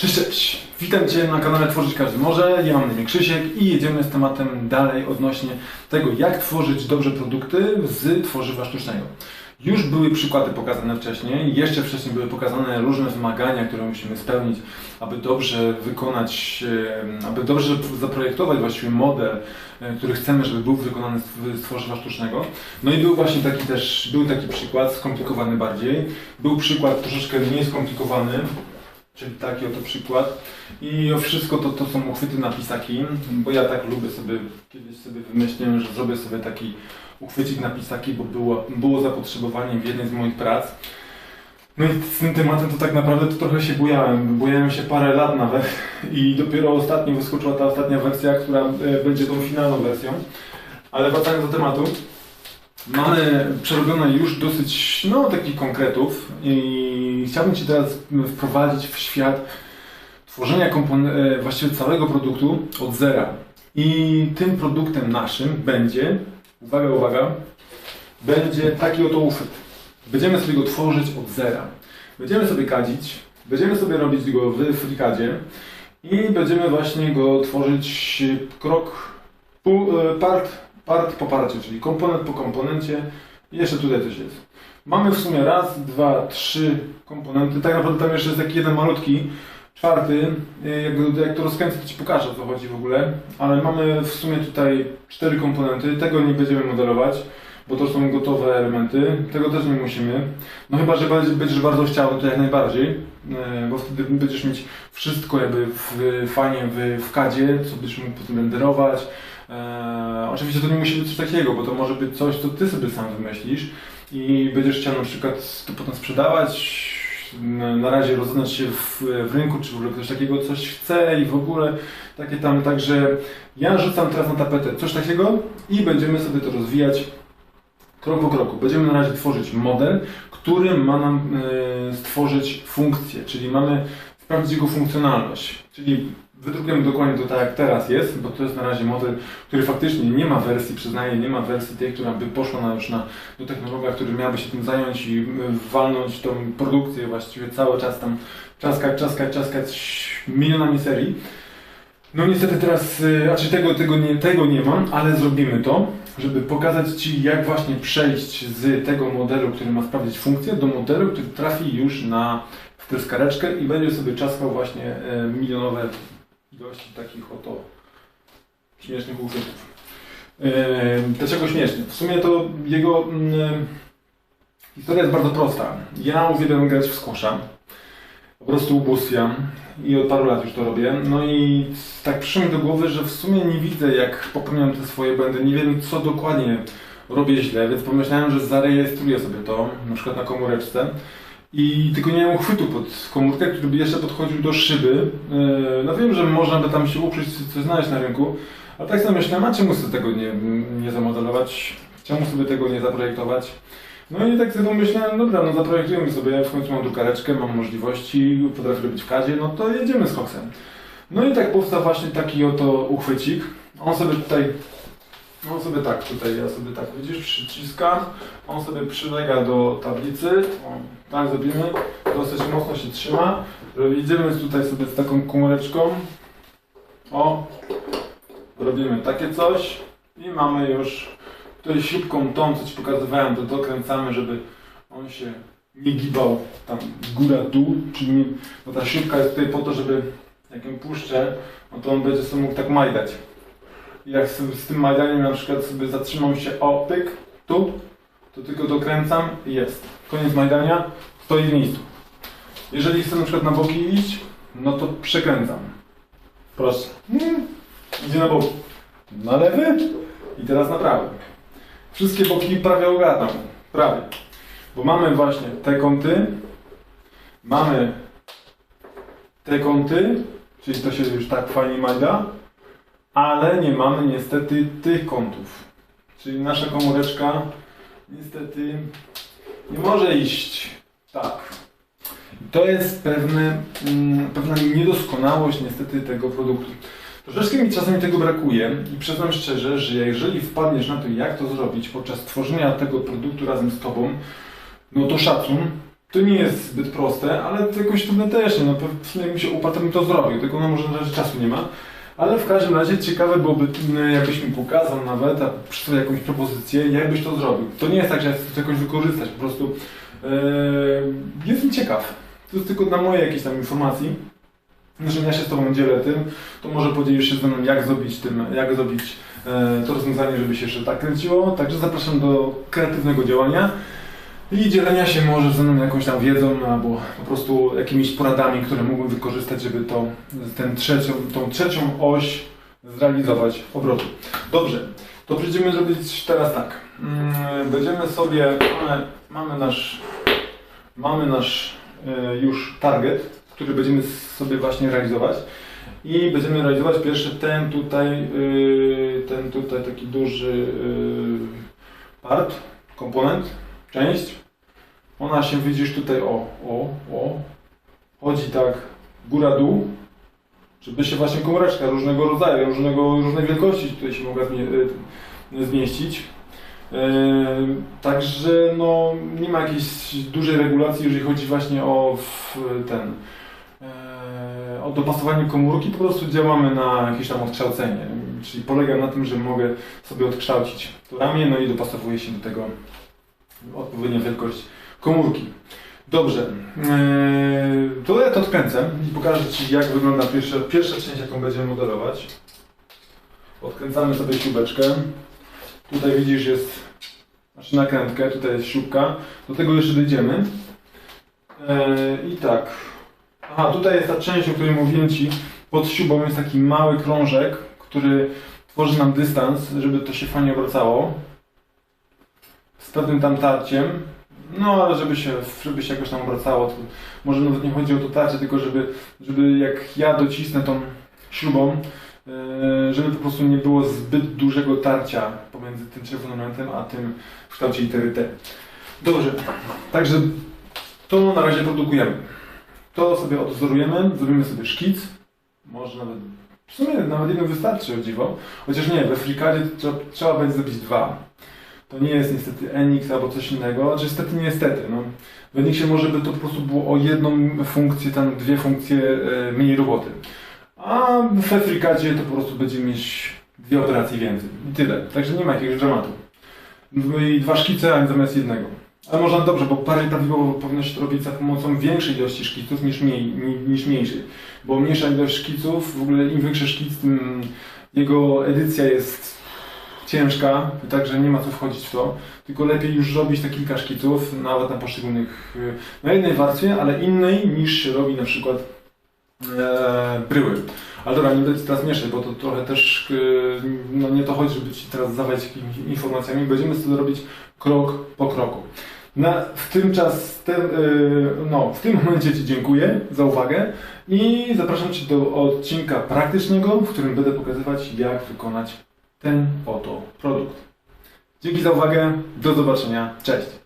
Cześć, cześć! Witam Cię na kanale Tworzyć Każdy Może. Ja mam na imię Krzysiek i jedziemy z tematem dalej odnośnie tego, jak tworzyć dobrze produkty z tworzywa sztucznego. Już były przykłady pokazane wcześniej, jeszcze wcześniej były pokazane różne wymagania, które musimy spełnić, aby dobrze wykonać, aby dobrze zaprojektować właściwie model, e, który chcemy, żeby był wykonany z tworzywa sztucznego. No i był właśnie taki też, był taki przykład, skomplikowany bardziej. Był przykład troszeczkę mniej skomplikowany, Czyli taki oto przykład. I o wszystko to, to są uchwyty na pisaki, bo ja tak lubię sobie, kiedyś sobie wymyśliłem, że zrobię sobie taki uchwycik na pisaki, bo było, było zapotrzebowanie w jednej z moich prac. No i z tym tematem to tak naprawdę to trochę się bujałem. Bujałem się parę lat nawet i dopiero ostatnio wyskoczyła ta ostatnia wersja, która e, będzie tą finalną wersją. Ale wracając do tematu, Mamy przerobione już dosyć no, takich konkretów i chciałbym Ci teraz wprowadzić w świat tworzenia e, właściwie całego produktu od zera. I tym produktem naszym będzie, uwaga, uwaga, będzie taki oto uchwyt. Będziemy sobie go tworzyć od zera. Będziemy sobie kadzić, będziemy sobie robić go w FreeCADzie i będziemy właśnie go tworzyć krok, e, part part po parcie, czyli komponent po komponencie. Jeszcze tutaj coś jest. Mamy w sumie raz, dwa, trzy komponenty. Tak naprawdę tam jeszcze jest taki jeden malutki, czwarty. Jak, jak to rozkręcę, to Ci pokażę o co chodzi w ogóle. Ale mamy w sumie tutaj cztery komponenty. Tego nie będziemy modelować, bo to są gotowe elementy. Tego też nie musimy. No chyba, że będziesz bardzo chciał, to jak najbardziej. E, bo wtedy będziesz mieć wszystko jakby w, fajnie w, w kadzie, co będziesz mógł potem renderować E, oczywiście to nie musi być coś takiego, bo to może być coś, co ty sobie sam wymyślisz i będziesz chciał na przykład to potem sprzedawać, na razie rozeznać się w, w, rynku, czy w ogóle ktoś takiego coś chce i w ogóle takie tam, także ja rzucam teraz na tapetę coś takiego i będziemy sobie to rozwijać krok po kroku. Będziemy na razie tworzyć model, który ma nam e, stworzyć funkcję, czyli mamy sprawdzić jego funkcjonalność, czyli wydrukujemy dokładnie to tak jak teraz jest, bo to jest na razie model, który faktycznie nie ma wersji, przyznaję, nie ma wersji tej, która by poszła na, już na, do technologa, który miałby się tym zająć i walnąć tą produkcję właściwie cały czas tam czaskać, czaskać, czaskać milionami serii. No niestety teraz, y, znaczy tego, tego, nie, tego nie mam, ale zrobimy to, żeby pokazać Ci jak właśnie przejść z tego modelu, który ma sprawdzić funkcję, do modelu, który trafi już na w i będzie sobie czaskał właśnie y, milionowe ilości takich oto śmiesznych uchwytów. Dlaczego śmieszny? W sumie to jego mm, historia jest bardzo prosta. Ja uwielbiam grać w skosza. Po prostu ubóstwiam i od paru lat już to robię. No i tak przyszło mi do głowy, że w sumie nie widzę jak popełniam te swoje błędy. Nie wiem co dokładnie robię źle, więc pomyślałem, że zarejestruję sobie to, na przykład na komóreczce i tylko nie miałem uchwytu pod komórkę, który by jeszcze podchodził do szyby. E, no wiem, że można by tam się uprzeć, coś znaleźć na rynku, ale tak sobie myślałem, a czemu sobie tego nie, nie zamodelować? Czemu sobie tego nie zaprojektować? No i tak sobie pomyślałem, dobra, no zaprojektujemy sobie, w końcu mam drukareczkę, mam możliwości, potrafię robić w kadzie, no to jedziemy z koksem. No i tak powstał właśnie taki oto uchwycik. On sobie tutaj on sobie tak, tutaj ja sobie tak, widzisz, przyciskam, on sobie przylega do tablicy, o, tak zrobimy, dosyć mocno się trzyma, idziemy tutaj sobie z taką komóreczką, o, robimy takie coś i mamy już tutaj śrubką tą, co Ci pokazywałem, to dokręcamy, żeby on się nie gibał tam góra-dół, czyli nie, bo ta śrubka jest tutaj po to, żeby jak ją puszczę, no to on będzie sobie mógł tak majdać jak z, z tym majdaniem na przykład sobie zatrzymał się o pyk, tu, to tylko dokręcam i jest. Koniec majdania, stoi w miejscu. Jeżeli chcę na przykład na boki iść, no to przekręcam. Proszę. Hmm. Idzie na boki. Na lewy i teraz na prawy. Wszystkie boki prawie ogarnam. Prawie. Bo mamy właśnie te kąty, mamy te kąty, czyli to się już tak fajnie majda, ale nie mamy niestety tych kątów. Czyli nasza komóreczka niestety nie może iść tak. To jest pewne, mm, pewna niedoskonałość niestety tego produktu. Troszeczkę mi czasami tego brakuje i przyznam szczerze, że jeżeli wpadniesz na to, jak to zrobić podczas tworzenia tego produktu razem z Tobą, no to szacun, To nie jest zbyt proste, ale to jakoś trudne też nie. No, pewnie jakbym się uparł, to to zrobił, tylko no może na razie czasu nie ma. Ale w każdym razie ciekawe byłoby, m, jakbyś mi pokazał nawet, a przysłał jakąś propozycję, jakbyś to zrobił. To nie jest tak, że ja chcę to jakoś wykorzystać, po prostu e, jestem ciekaw. To jest tylko na mojej jakiejś tam informacji. Jeżeli ja się z Tobą dzielę tym, to może podzielisz się ze mną, jak zrobić tym, jak zrobić e, to rozwiązanie, żeby się jeszcze tak kręciło. Także zapraszam do kreatywnego działania i dzielenia się może ze mną jakąś tam wiedzą albo po prostu jakimiś poradami, które mógłbym wykorzystać, żeby to, ten trzecią, tą trzecią oś zrealizować obrotu. Dobrze, to będziemy zrobić teraz tak. Mm, Będziemy sobie, mamy, mamy nasz, mamy nasz e, już target, który będziemy sobie właśnie realizować. I będziemy realizować pierwszy ten tutaj, yy, ten tutaj taki duży yy, part, komponent, część. Ona się widzisz tutaj, o, o, o, chodzi tak góra-dół, żeby się właśnie komóreczka różnego rodzaju, różnego, różnej wielkości tutaj się mogła yy, zmieścić. Także no, nie ma jakiejś dużej regulacji, jeżeli chodzi właśnie o ten o dopasowanie komórki, po prostu działamy na jakieś tam odkształcenie. Czyli polega na tym, że mogę sobie odkształcić to ramię, no i dopasowuję się do tego odpowiednia wielkość komórki. Dobrze, e, to ja to odkręcę i pokażę Ci jak wygląda pierwsza, pierwsza część jaką będziemy modelować. Odkręcamy sobie śrubeczkę. Tutaj widzisz jest, znaczy nakrętkę, tutaj jest śrubka. Do tego jeszcze dojdziemy. E, I tak, Aha, tutaj jest ta część, o której mówiłem Ci. Pod śrubą jest taki mały krążek, który tworzy nam dystans, żeby to się fajnie obracało. Z pewnym tam tarciem. No, ale żeby się, żeby się jakoś tam obracało, to może nawet nie chodzi o to tarcie, tylko żeby, żeby jak ja docisnę tą śrubą, yy, żeby po prostu nie było zbyt dużego tarcia pomiędzy tym czerwonym elementem, a tym w kształcie litery T. Dobrze, także to na razie produkujemy. To sobie odwzorujemy, zrobimy sobie szkic. Może nawet, w sumie nawet jeden wystarczy, o dziwo. Chociaż nie, we FreeCADzie trzeba, trzeba będzie zrobić dwa. To nie jest niestety NX albo coś innego, znaczy niestety niestety. No. W Enixie może by to po prostu było o jedną funkcję, tam dwie funkcje e, mniej roboty. A we FreeCADzie to po prostu będzie mieć dwie operacje więcej. I tyle. Także nie ma jakiegoś dramatu. No i dwa szkice, a zamiast jednego. Ale można dobrze, bo prawidłowo powinno się to robić za pomocą większej ilości szkiców niż, mniej, ni- niż mniejszej. Bo mniejsza ilość szkiców, w ogóle im większy szkic, tym jego edycja jest ciężka, także nie ma co wchodzić w to. Tylko lepiej już robić te kilka szkiców, nawet na poszczególnych, na jednej warstwie, ale innej niż się robi na przykład e, bryły. Ale dobra, nie będę teraz mieszać, bo to trochę też y, no nie to chodzi, żeby Ci teraz zawać jakimiś informacjami. Będziemy sobie robić krok po kroku. Na, w tym czas, ten, y, no, w tym momencie Ci dziękuję za uwagę i zapraszam Cię do odcinka praktycznego, w którym będę pokazywać, jak wykonać ten oto produkt. Dzięki za uwagę, do zobaczenia, cześć!